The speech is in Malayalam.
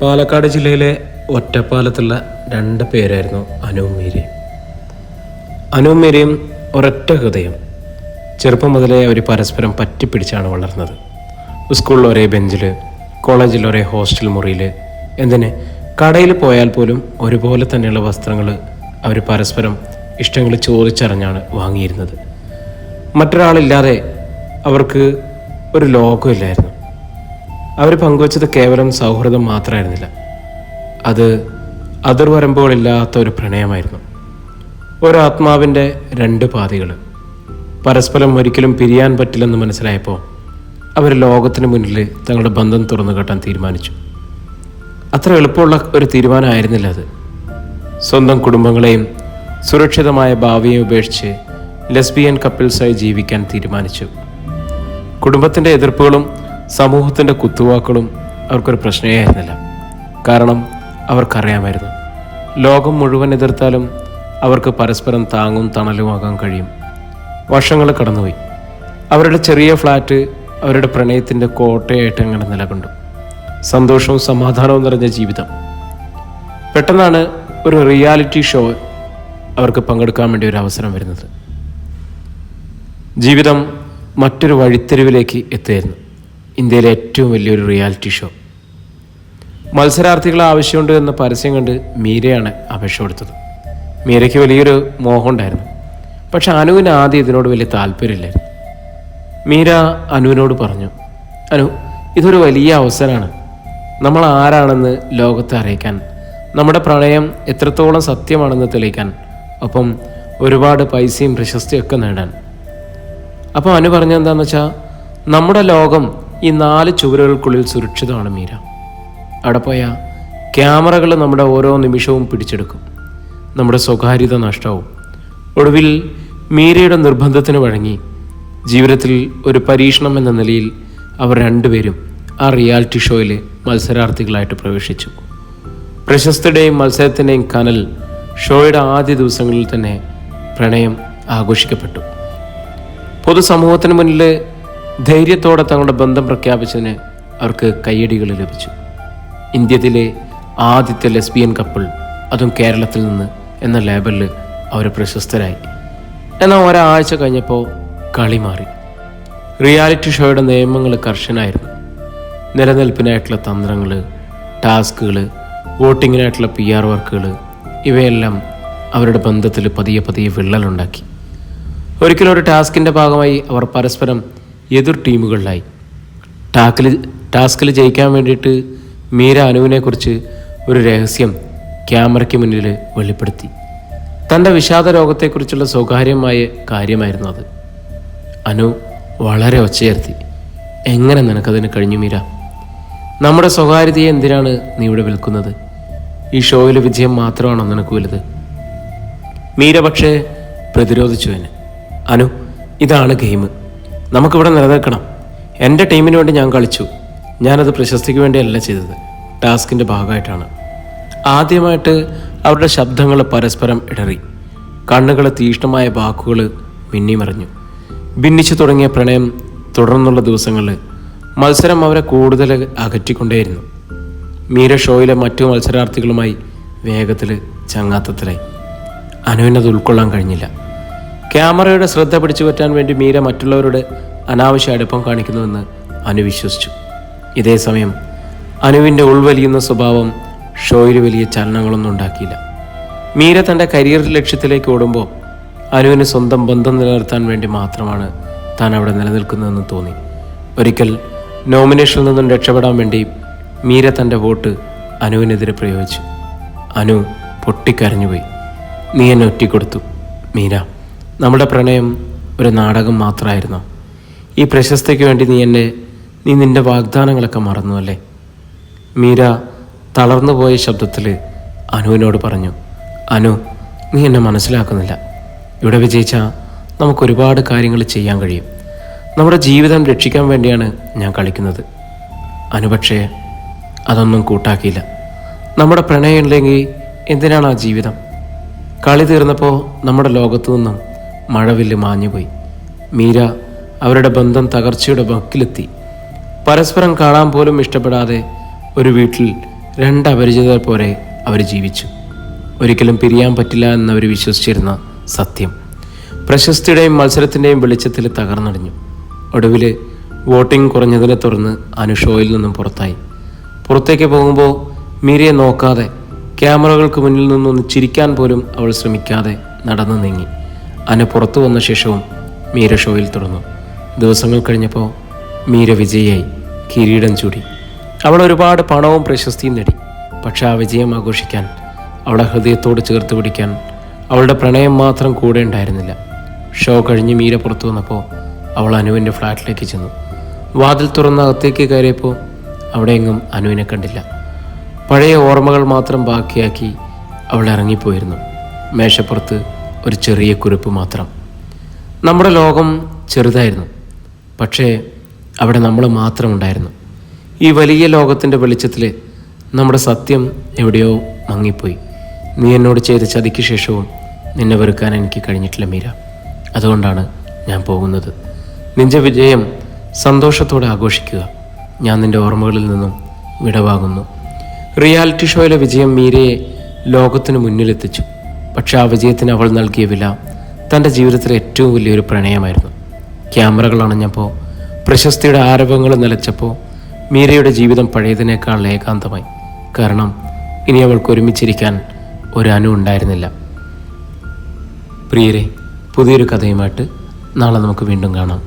പാലക്കാട് ജില്ലയിലെ ഒറ്റപ്പാലത്തുള്ള രണ്ട് പേരായിരുന്നു അനുവും മീരയും അനുവും മീരയും ഒരൊറ്റ ഹൃദയം. ചെറുപ്പം മുതലേ അവർ പരസ്പരം പറ്റിപ്പിടിച്ചാണ് വളർന്നത്. സ്കൂളിൽ ഒരേ ബെഞ്ചിൽ കോളേജിൽ ഒരേ ഹോസ്റ്റൽ മുറിയിൽ എന്തിന് കടയിൽ പോയാൽ പോലും ഒരുപോലെ തന്നെയുള്ള വസ്ത്രങ്ങൾ അവർ പരസ്പരം ഇഷ്ടങ്ങൾ ചോദിച്ചറിഞ്ഞാണ് വാങ്ങിയിരുന്നത്. മറ്റൊരാളില്ലാതെ അവർക്ക് ഒരു ലോകമില്ലായിരുന്നു അവർ പങ്കുവച്ചത് കേവലം സൗഹൃദം മാത്രമായിരുന്നില്ല. അത് അതിർവരമ്പുകളില്ലാത്ത ഒരു പ്രണയമായിരുന്നു. ഒരാത്മാവിന്റെ രണ്ട് പാതികൾ. പരസ്പരം ഒരിക്കലും പിരിയാൻ പറ്റില്ലെന്ന് മനസ്സിലായപ്പോൾ അവർ ലോകത്തിന് മുന്നിൽ തങ്ങളുടെ ബന്ധം തുറന്നു കെട്ടാൻ തീരുമാനിച്ചു. അത്ര എളുപ്പമുള്ള ഒരു തീരുമാനമായിരുന്നില്ല അത്. സ്വന്തം കുടുംബങ്ങളെയും സുരക്ഷിതമായ ഭാവിയെയും ഉപേക്ഷിച്ച് ലെസ്ബിയൻ കപ്പിൾസായി ജീവിക്കാൻ തീരുമാനിച്ചു. കുടുംബത്തിന്റെ എതിർപ്പുകളും സമൂഹത്തിന്റെ കുത്തുവാക്കുകളും അവർക്കൊരു പ്രശ്നമേ ആയിരുന്നില്ല കാരണം അവർക്കറിയാമായിരുന്നു. ലോകം മുഴുവൻ എതിർത്താലും അവർക്ക് പരസ്പരം താങ്ങും തണലുമാകാൻ കഴിയും. വർഷങ്ങൾ കടന്നുപോയി. അവരുടെ ചെറിയ ഫ്ലാറ്റ് അവരുടെ പ്രണയത്തിന്റെ കോട്ടയായിട്ട് അങ്ങനെ നിലകൊണ്ടു. സന്തോഷവും സമാധാനവും നിറഞ്ഞ ജീവിതം. പെട്ടെന്നാണ് ഒരു റിയാലിറ്റി ഷോ അവർക്ക് പങ്കെടുക്കാൻ വേണ്ടി ഒരു അവസരം വരുന്നത്. ജീവിതം മറ്റൊരു വഴിത്തെരുവിലേക്ക് എത്തുമായിരുന്നു ഇന്ത്യയിലെ ഏറ്റവും വലിയൊരു റിയാലിറ്റി ഷോ. മത്സരാർത്ഥികളെ ആവശ്യമുണ്ട് എന്ന പരസ്യം കണ്ട് മീരയാണ് അപേക്ഷ കൊടുത്തത്. മീരയ്ക്ക് വലിയൊരു മോഹം ഉണ്ടായിരുന്നു പക്ഷെ അനുവിന് ആദ്യം ഇതിനോട് വലിയ താല്പര്യമില്ലായിരുന്നു. മീര അനുവിനോട് പറഞ്ഞു അനു ഇതൊരു വലിയ അവസരമാണ്. നമ്മൾ ആരാണെന്ന് ലോകത്തെ അറിയിക്കാൻ നമ്മുടെ പ്രണയം എത്രത്തോളം സത്യമാണെന്ന് തെളിയിക്കാൻ ഒപ്പം ഒരുപാട് പൈസയും പ്രശസ്തിയൊക്കെ നേടാൻ. അപ്പോൾ അനു പറഞ്ഞെന്താണെന്ന് വെച്ചാൽ നമ്മുടെ ലോകം ഈ നാല് ചുവരുകൾക്കുള്ളിൽ സുരക്ഷിതമാണ് മീര. അവിടെ പോയാൽ ക്യാമറകൾ നമ്മുടെ ഓരോ നിമിഷവും പിടിച്ചെടുക്കും. നമ്മുടെ സ്വകാര്യത നഷ്ടവും. ഒടുവിൽ മീരയുടെ നിർബന്ധത്തിന് വഴങ്ങി ജീവിതത്തിൽ ഒരു പരീക്ഷണം എന്ന നിലയിൽ അവർ രണ്ടുപേരും ആ റിയാലിറ്റി ഷോയിൽ മത്സരാർത്ഥികളായിട്ട് പ്രവേശിച്ചു. പ്രശസ്തയുടെയും മത്സരത്തിന്റെയും കനൽ ഷോയുടെ ആദ്യ ദിവസങ്ങളിൽ തന്നെ പ്രണയം ആഘോഷിക്കപ്പെട്ടു. പൊതുസമൂഹത്തിന് മുന്നിൽ ധൈര്യത്തോടെ തങ്ങളുടെ ബന്ധം പ്രഖ്യാപിച്ചതിന് അവർക്ക് കയ്യടികൾ ലഭിച്ചു. ഇന്ത്യയിലെ ആദ്യത്തെ ലെസ്ബിയൻ കപ്പിൾ അതും കേരളത്തിൽ നിന്ന് എന്ന ലേബലിൽ അവർ പ്രശസ്തരായി. എന്നാൽ ഒരാഴ്ച കഴിഞ്ഞപ്പോൾ കളി മാറി. റിയാലിറ്റി ഷോയുടെ നിയമങ്ങൾ കർശനായിരുന്നു നിലനിൽപ്പിനായിട്ടുള്ള തന്ത്രങ്ങൾ ടാസ്കുകൾ വോട്ടിങ്ങിനായിട്ടുള്ള പി ആർ വർക്കുകൾ ഇവയെല്ലാം അവരുടെ ബന്ധത്തിൽ പതിയെ പതിയെ വിള്ളലുണ്ടാക്കി. ഒരിക്കലും ഒരു ടാസ്കിന്റെ ഭാഗമായി അവർ പരസ്പരം എതിർ ടീമുകളിലായി. ടാക്കിൽ ടാസ്കിൽ ജയിക്കാൻ വേണ്ടിയിട്ട് മീര അനുവിനെക്കുറിച്ച് ഒരു രഹസ്യം ക്യാമറയ്ക്ക് മുന്നിൽ വെളിപ്പെടുത്തി. തന്റെ വിഷാദ രോഗത്തെക്കുറിച്ചുള്ള സ്വകാര്യമായ കാര്യമായിരുന്നു അത്. അനു വളരെ ഒച്ചയർത്തി എങ്ങനെ നിനക്കതിന് കഴിഞ്ഞു മീര? നമ്മുടെ സ്വകാര്യതയെ എന്തിനാണ് നീ ഇവിടെ വിൽക്കുന്നത്? ഈ ഷോയിലെ വിജയം മാത്രമാണോ നിനക്ക് വലുത്? മീര പക്ഷേ പ്രതിരോധിച്ചു എന്നെ അനു ഇതാണ് ഗെയിം. നമുക്കിവിടെ നിലനിൽക്കണം. എന്റെ ടീമിന് വേണ്ടി ഞാൻ കളിച്ചു. ഞാനത് പ്രശസ്തിക്ക് വേണ്ടിയല്ല ചെയ്തത്. ടാസ്കിന്റെ ഭാഗമായിട്ടാണ്. ആദ്യമായിട്ട് അവരുടെ ശബ്ദങ്ങൾ പരസ്പരം ഇടറി. കണ്ണുകളെ തീഷ്ണമായ വാക്കുകൾ മിന്നിമറിഞ്ഞു ഭിന്നിച്ചു തുടങ്ങിയ പ്രണയം തുടർന്നുള്ള ദിവസങ്ങളിൽ മത്സരം അവരെ കൂടുതൽ അകറ്റിക്കൊണ്ടേയിരുന്നു. മീര ഷോയിലെ മറ്റു മത്സരാർത്ഥികളുമായി വേഗത്തിൽ ചങ്ങാത്തത്തിലായി. അനുവിനത് ഉൾക്കൊള്ളാൻ കഴിഞ്ഞില്ല. ക്യാമറയുടെ ശ്രദ്ധ പിടിച്ചു പറ്റാൻ വേണ്ടി മീര മറ്റുള്ളവരുടെ അനാവശ്യ അടുപ്പം കാണിക്കുന്നുവെന്ന് അനു വിശ്വസിച്ചു. ഇതേ സമയം അനുവിന്റെ ഉൾവലിയുന്ന സ്വഭാവം ഷോയിൽ വലിയ ചലനങ്ങളൊന്നും ഉണ്ടാക്കിയില്ല. മീര തന്റെ കരിയർ ലക്ഷ്യത്തിലേക്ക് ഓടുമ്പോൾ അനുവിന് സ്വന്തം ബന്ധം നിലനിർത്താൻ വേണ്ടി മാത്രമാണ് താൻ അവിടെ നിലനിൽക്കുന്നതെന്ന് തോന്നി. ഒരിക്കൽ നോമിനേഷനിൽ നിന്നും രക്ഷപ്പെടാൻ വേണ്ടി മീര തന്റെ വോട്ട് അനുവിനെതിരെ പ്രയോഗിച്ചു. അനു പൊട്ടിക്കരഞ്ഞുപോയി. നീ എന്നെ ഒറ്റിക്കൊടുത്തു മീര. നമ്മുടെ പ്രണയം ഒരു നാടകം മാത്രമായിരുന്നു. ഈ പ്രശസ്തിക്ക് വേണ്ടി നീ എന്നെ നീ നിന്റെ വാഗ്ദാനങ്ങളൊക്കെ മറന്നു അല്ലേ? മീര തളർന്നുപോയ ശബ്ദത്തിൽ അനുവിനോട് പറഞ്ഞു അനു നീ എന്നെ മനസ്സിലാക്കുന്നില്ല. ഇവിടെ വിജയിച്ചാൽ നമുക്ക് ഒരുപാട് കാര്യങ്ങൾ ചെയ്യാൻ കഴിയും. നമ്മുടെ ജീവിതം രക്ഷിക്കാൻ വേണ്ടിയാണ് ഞാൻ കളിക്കുന്നത്. അനു പക്ഷേ അതൊന്നും കൂട്ടാക്കിയില്ല. നമ്മുടെ പ്രണയം ഇല്ലെങ്കിൽ എന്തിനാണ് ആ ജീവിതം? കളി തീർന്നപ്പോൾ നമ്മുടെ ലോകത്തു നിന്നും മഴവില്ല് മാഞ്ഞുപോയി. മീര അവരുടെ ബന്ധം തകർച്ചയുടെ വക്കിലെത്തി. പരസ്പരം കാണാൻ പോലും ഇഷ്ടപ്പെടാതെ ഒരു വീട്ടിൽ രണ്ട് അപരിചിതർ പോലെ അവർ ജീവിച്ചു. ഒരിക്കലും പിരിയാൻ പറ്റില്ല എന്നവർ വിശ്വസിച്ചിരുന്ന സത്യം. പ്രശസ്തിയുടെയും മത്സരത്തിന്റെയും വെളിച്ചത്തിൽ തകർന്നടിഞ്ഞു. ഒടുവിൽ വോട്ടിംഗ് കുറഞ്ഞതിനെ തുടർന്ന് അനുഷോയിൽ നിന്നും പുറത്തായി. പുറത്തേക്ക് പോകുമ്പോൾ മീരയെ നോക്കാതെ ക്യാമറകൾക്ക് മുന്നിൽ നിന്നൊന്ന് ചിരിക്കാൻ പോലും അവൾ ശ്രമിക്കാതെ നടന്നു നീങ്ങി. അനു പുറത്തു വന്ന ശേഷവും മീര ഷോയിൽ തുടർന്നു. ദിവസങ്ങൾ കഴിഞ്ഞപ്പോൾ മീര വിജയിയായി. കിരീടം ചൂടി. അവൾ ഒരുപാട് പണവും പ്രശസ്തിയും നേടി. പക്ഷെ ആ വിജയം ആഘോഷിക്കാൻ അവളെ ഹൃദയത്തോട് ചേർത്ത് പിടിക്കാൻ അവളുടെ പ്രണയം മാത്രം കൂടെ ഉണ്ടായിരുന്നില്ല. ഷോ കഴിഞ്ഞ് മീര പുറത്തു വന്നപ്പോൾ അവൾ അനുവിന്റെ ഫ്ലാറ്റിലേക്ക് ചെന്നു. വാതിൽ തുറന്ന അകത്തേക്ക് കയറിയപ്പോൾ അവിടെയെങ്ങും അനുവിനെ കണ്ടില്ല. പഴയ ഓർമ്മകൾ മാത്രം ബാക്കിയാക്കി അവൾ ഇറങ്ങിപ്പോയിരുന്നു. മേശപ്പുറത്ത് ഒരു ചെറിയ കുറിപ്പ് മാത്രം. നമ്മുടെ ലോകം ചെറുതായിരുന്നു. പക്ഷേ അവിടെ നമ്മൾ മാത്രം ഉണ്ടായിരുന്നു. ഈ വലിയ ലോകത്തിന്റെ വെളിച്ചത്തിൽ നമ്മുടെ സത്യം എവിടെയോ മങ്ങിപ്പോയി. നീ എന്നോട് ചെയ്ത ചതിക്ക് ശേഷവും നിന്നെ വെറുക്കാൻ എനിക്ക് കഴിഞ്ഞിട്ടില്ല മീര. അതുകൊണ്ടാണ് ഞാൻ പോകുന്നത്. നിന്റെ വിജയം സന്തോഷത്തോടെ ആഘോഷിക്കുക. ഞാൻ നിന്റെ ഓർമ്മകളിൽ നിന്നും വിടവാകുന്നു റിയാലിറ്റി ഷോയിലെ വിജയം മീരയെ ലോകത്തിന് മുന്നിലെത്തിച്ചു. പക്ഷെ ആ വിജയത്തിന് അവൾ നൽകിയ വില തന്റെ ജീവിതത്തിലെ ഏറ്റവും വലിയൊരു പ്രണയമായിരുന്നു. ക്യാമറകൾ അണഞ്ഞപ്പോൾ പ്രശസ്തിയുടെ ആരവങ്ങൾ നിലച്ചപ്പോൾ മീരയുടെ ജീവിതം പഴയതിനേക്കാൾ ഏകാന്തമായി. കാരണം ഇനി അവൾക്ക് ഒരുമിച്ചിരിക്കാൻ ഒരു അനു ഉണ്ടായിരുന്നില്ല. പ്രിയരെ പുതിയൊരു കഥയുമായിട്ട് നാളെ നമുക്ക് വീണ്ടും കാണാം.